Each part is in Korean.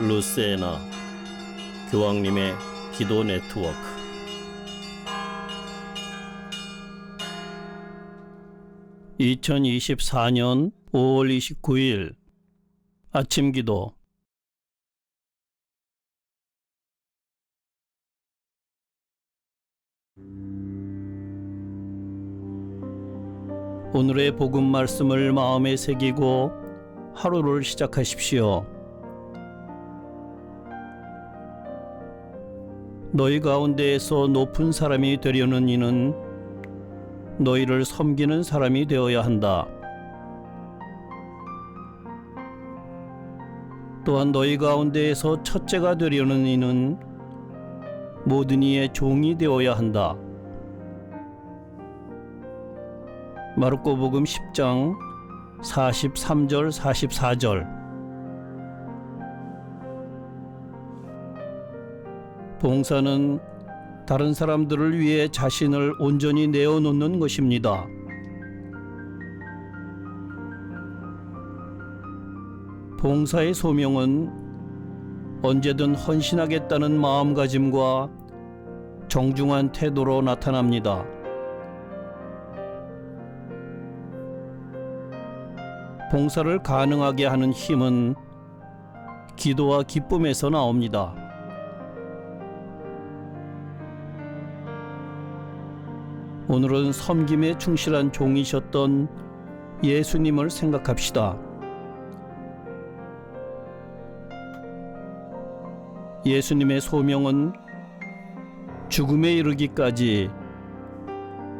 루세나 교황님의 기도 네트워크 (2024년 5월 29일) 아침 기도 오늘의 복음 말씀을 마음에 새기고 하루를 시작하십시오. 너희 가운데에서 높은 사람이 되려는 이는 너희를 섬기는 사람이 되어야 한다. 또한 너희 가운데에서 첫째가 되려는 이는 모든 이의 종이 되어야 한다. 마르코복음 10장 43절 44절 봉사는 다른 사람들을 위해 자신을 온전히 내어놓는 것입니다. 봉사의 소명은 언제든 헌신하겠다는 마음가짐과 정중한 태도로 나타납니다. 봉사를 가능하게 하는 힘은 기도와 기쁨에서 나옵니다. 오늘은 섬김에 충실한 종이셨던 예수님을 생각합시다. 예수님의 소명은 죽음에 이르기까지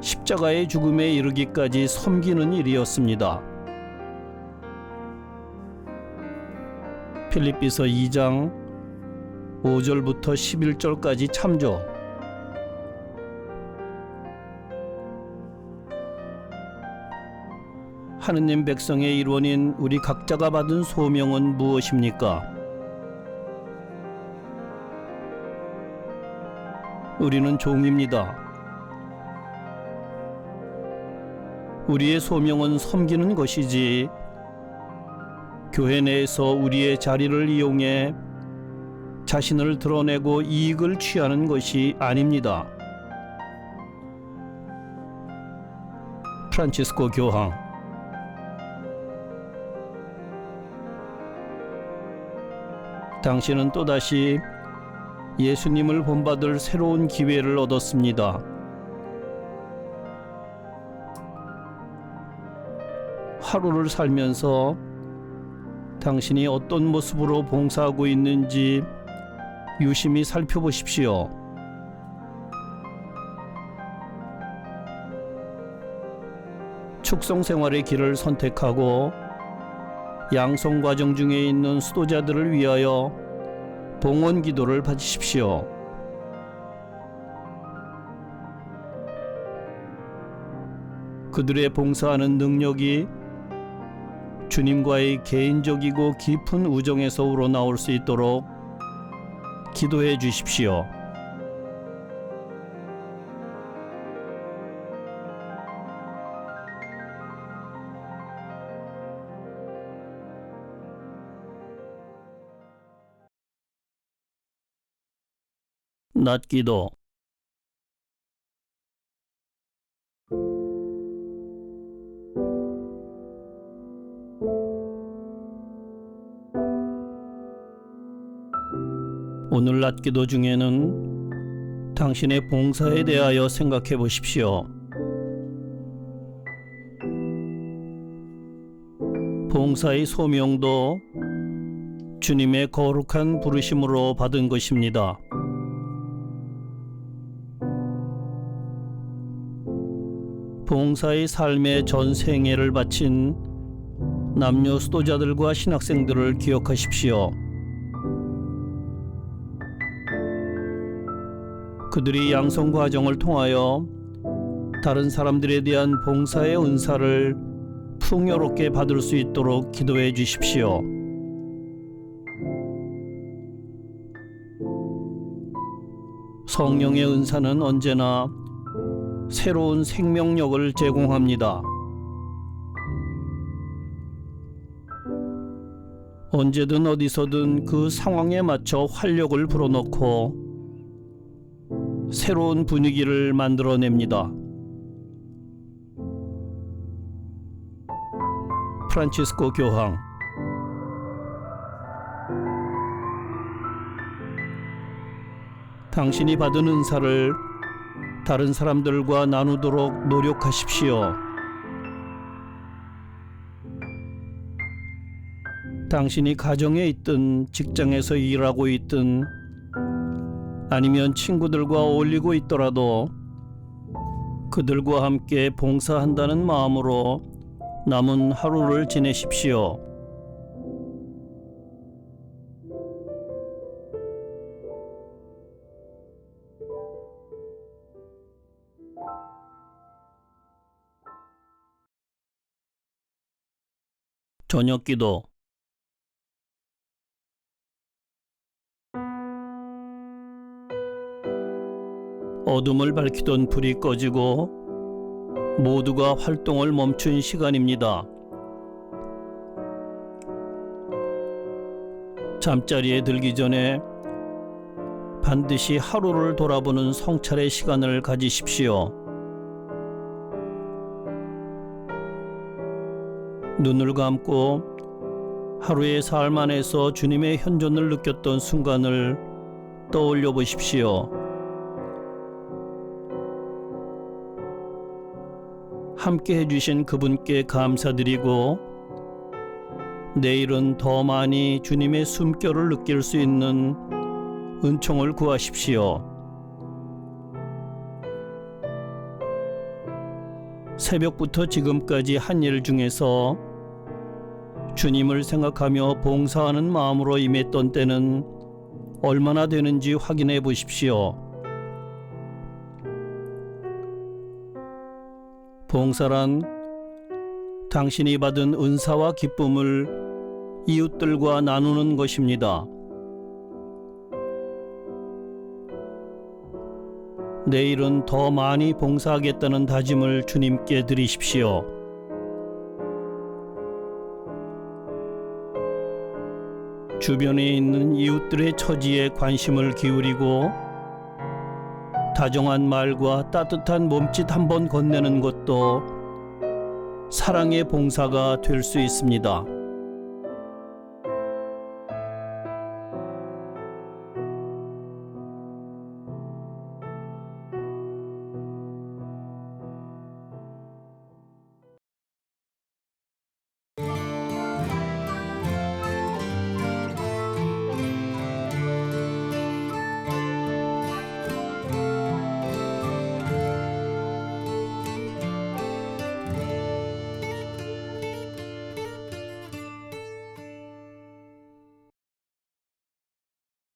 십자가의 죽음에 이르기까지 섬기는 일이었습니다. 필립비서 2장 5절부터 11절까지 참조. 하느님 백성의 일원인 우리 각자가 받은 소명은 무엇입니까? 우리는 종입니다. 우리의 소명은 섬기는 것이지 교회 내에서 우리의 자리를 이용해 자신을 드러내고 이익을 취하는 것이 아닙니다. 프란치스코 교황 당신은 또다시 예수님을 본받을 새로운 기회를 얻었습니다. 하루를 살면서 당신이 어떤 모습으로 봉사하고 있는지 유심히 살펴보십시오. 축성 생활의 길을 선택하고 양성 과정 중에 있는 수도자들을 위하여 봉헌 기도를 바치십시오. 그들의 봉사하는 능력이 주님과의 개인적이고 깊은 우정에서 우러나올 수 있도록 기도해 주십시오. 낮기도 오늘 낮 기도 중에는 당신의 봉사에 대하여 생각해 보십시오. 봉사의 소명도 주님의 거룩한 부르심으로 받은 것입니다. 봉사의 삶의 전 생애를 바친 남녀 수도자들과 신학생들을 기억하십시오. 그들이 양성 과정을 통하여 다른 사람들에 대한 봉사의 은사를 풍요롭게 받을 수 있도록 기도해 주십시오. 성령의 은사는 언제나 새로운 생명력을 제공합니다. 언제든 어디서든 그 상황에 맞춰 활력을 불어넣고 새로운 분위기를 만들어냅니다. 프란치스코 교황 당신이 받은 은사를 다른 사람들과 나누도록 노력하십시오. 당신이 가정에 있든 직장에서 일하고 있든 아니면 친구들과 어울리고 있더라도 그들과 함께 봉사한다는 마음으로 남은 하루를 지내십시오. 저녁 기도 어둠을 밝히던 불이 꺼지고 모두가 활동을 멈춘 시간입니다. 잠자리에 들기 전에 반드시 하루를 돌아보는 성찰의 시간을 가지십시오. 눈을 감고 하루의 삶 안에서 주님의 현존을 느꼈던 순간을 떠올려 보십시오. 함께 해주신 그분께 감사드리고 내일은 더 많이 주님의 숨결을 느낄 수 있는 은총을 구하십시오. 새벽부터 지금까지 한 일 중에서 주님을 생각하며 봉사하는 마음으로 임했던 때는 얼마나 되는지 확인해 보십시오. 봉사란 당신이 받은 은사와 기쁨을 이웃들과 나누는 것입니다. 내일은 더 많이 봉사하겠다는 다짐을 주님께 드리십시오. 주변에 있는 이웃들의 처지에 관심을 기울이고 다정한 말과 따뜻한 몸짓 한 번 건네는 것도 사랑의 봉사가 될 수 있습니다.